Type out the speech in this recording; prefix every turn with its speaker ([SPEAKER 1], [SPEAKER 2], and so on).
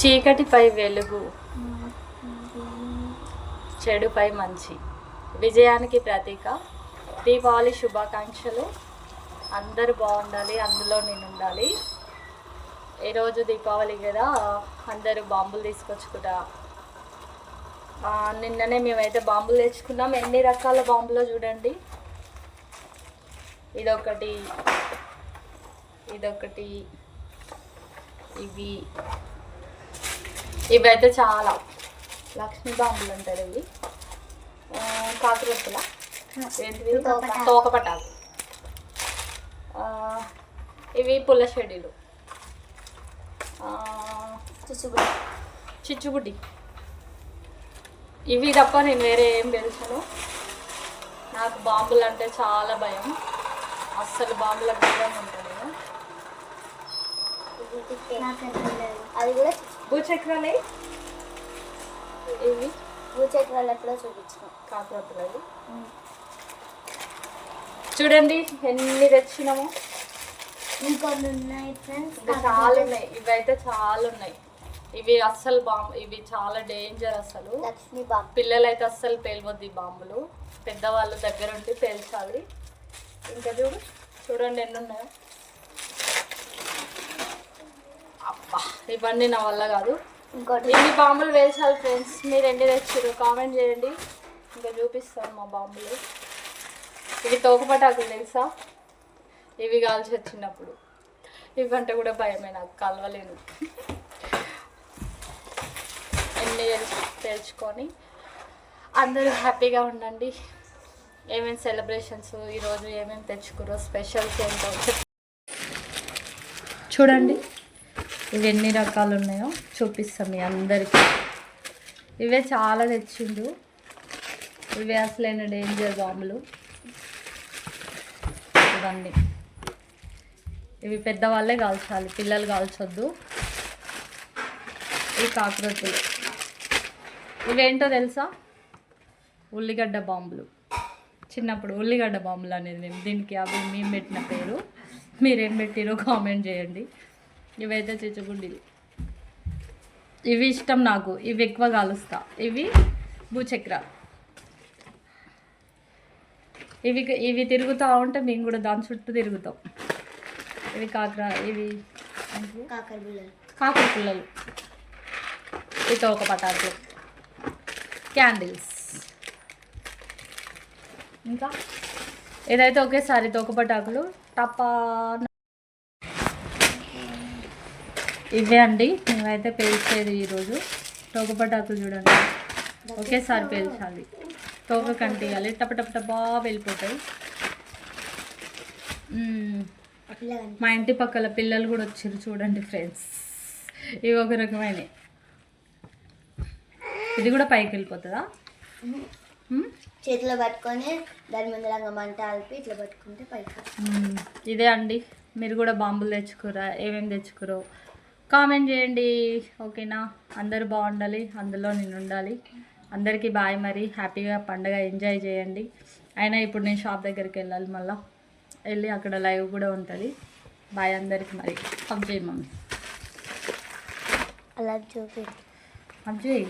[SPEAKER 1] చీకటిపై వెలుగు. చెడుపై మంచి. విజయానికి ప్రతీక. దీపావళి శుభాకాంక్షలు. అందరూ బాగుండాలి అందులో నేను ఉండాలి. ఈరోజు దీపావళి కదా అందరూ బాంబులు తీసుకొచ్చుకుంటా. నిన్ననే మేమైతే బాంబులు తెచ్చుకున్నాం. ఎన్ని రకాల బాంబులో చూడండి. ఇదొకటి ఇదొకటి ఇవి. ఇవైతే చాలా. లక్ష్మీ బాంబులు అంటారు ఇవి. కాకరొత్తుల. ఏంటిది
[SPEAKER 2] తోక.
[SPEAKER 1] తోక పటాలు ఆ, ఇవి పుల్ల షెడ్యూలు
[SPEAKER 2] చూసుకుంటా
[SPEAKER 1] చిచ్చుబుడ్డి. ఇవి తప్ప నేను వేరే ఏం తెలుసును నాకు బాంబులు అంటే చాలా భయం. అస్సలు బాంబుల భయం ఉంటాను
[SPEAKER 2] అది కూడా
[SPEAKER 1] భూచక్రాలే ఇవి
[SPEAKER 2] భూచక్రాలు ఎప్పుడో చూపించిన.
[SPEAKER 1] కాకరొత్తులు చూడండి ఎన్ని తెచ్చినాము.
[SPEAKER 2] ఇంకొన్ని ఉన్నాయి ఫ్రెండ్స్
[SPEAKER 1] చాలా ఉన్నాయి ఇవైతే చాలా ఉన్నాయి ఇవి అస్సలు బాంబు ఇవి చాలా డేంజర్ అసలు
[SPEAKER 2] లక్ష్మీ బాబు.
[SPEAKER 1] పిల్లలైతే అస్సలు పేలవద్దు ఈ బాంబులు. పెద్దవాళ్ళు దగ్గర ఉండి పేల్చాలి. ఇంకా చూడు చూడండి ఎన్ని ఉన్నాయో ఇవన్నీ నా వల్ల కాదు.
[SPEAKER 2] ఇంకోటి.
[SPEAKER 1] ఎన్ని బాంబులు వేసాలి ఫ్రెండ్స్ మీరు ఎన్ని తెచ్చారు? కామెంట్ చేయండి. ఇంకా చూపిస్తాను మా బాంబులు. ఇవి తోకపటాకులు తెలుసా? ఇవి కాల్చి వచ్చినప్పుడు. ఇవంటే కూడా భయమే నాకు కలవలేను. ఎన్ని తెలుసు తెలుసుకొని అందరూ హ్యాపీగా ఉండండి. ఏమేమి సెలబ్రేషన్స్ ఈరోజు ఏమేమి తెచ్చుకురో స్పెషల్స్ ఏంటో చూడండి. ఇవి ఎన్ని రకాలు ఉన్నాయో చూపిస్తాం మీ అందరికీ. ఇవే చాలా తెచ్చిండు. ఇవే అసలైన డేంజర్ బాంబులు ఇవన్నీ. ఇవి పెద్దవాళ్ళే కాల్చాలి పిల్లలు కాల్చొద్దు. ఇవి కాకరొత్తులు ఇవేంటో తెలుసా? ఉల్లిగడ్డ బాంబులు. చిన్నప్పుడు ఉల్లిగడ్డ బాంబులు అనేది మేము దీనికి అవి మేము పెట్టిన పేరు. మీరేం పెట్టిరో కామెంట్ చేయండి. ఇవైతే చిచ్చుగుండీలు ఇవి ఇష్టం నాకు. ఇవి ఎక్కువ కాలుస్తా. ఇవి భూచక్ర. ఇవి ఇవి తిరుగుతూ ఉంటే మేము కూడా దాని చుట్టూ తిరుగుతాం. ఇవి కాకర ఇవి
[SPEAKER 2] కాకర
[SPEAKER 1] పుల్లలు. ఇతో ఒక పటాకులు క్యాండిల్స్. ఇంకా? ఏదైతే ఒకేసారి తోక పటాకులు టపా ఇవే అండి. మేమైతే పేల్చేది ఈరోజు. తోక పటాకులు చూడండి. ఒకేసారి పేల్చాలి. తోక కంటియాలి. టప టప టపా వెళ్ళిపోతాయి. మా ఇంటి పక్కల పిల్లలు కూడా వచ్చారు చూడండి ఫ్రెండ్స్. ఇవి ఒక రకమైన ఇది కూడా పైకి వెళ్ళిపోతుందా?
[SPEAKER 2] చేతిలో పట్టుకొని దాని ముందు రంగం మంట ఆల్పి ఇట్లా పట్టుకుంటే పైకి.
[SPEAKER 1] ఇదే అండి. మీరు కూడా బాంబులు తెచ్చుకోరా ఏమేమి తెచ్చుకోరో. కామెంట్ చేయండి. ఓకేనా? అందరూ బాగుండాలి. అందులో నేను ఉండాలి. అందరికీ బాయ్ మరి. హ్యాపీగా పండగ ఎంజాయ్ చేయండి. అయినా ఇప్పుడు నేను షాప్ దగ్గరికి వెళ్ళాలి మళ్ళీ. వెళ్ళి అక్కడ లైవ్ కూడా ఉంటుంది. బాయ్ అందరికి మరి. హబ్ చేయి మమ్మీ.
[SPEAKER 2] అలా చూపి
[SPEAKER 1] హబ్ చేయి.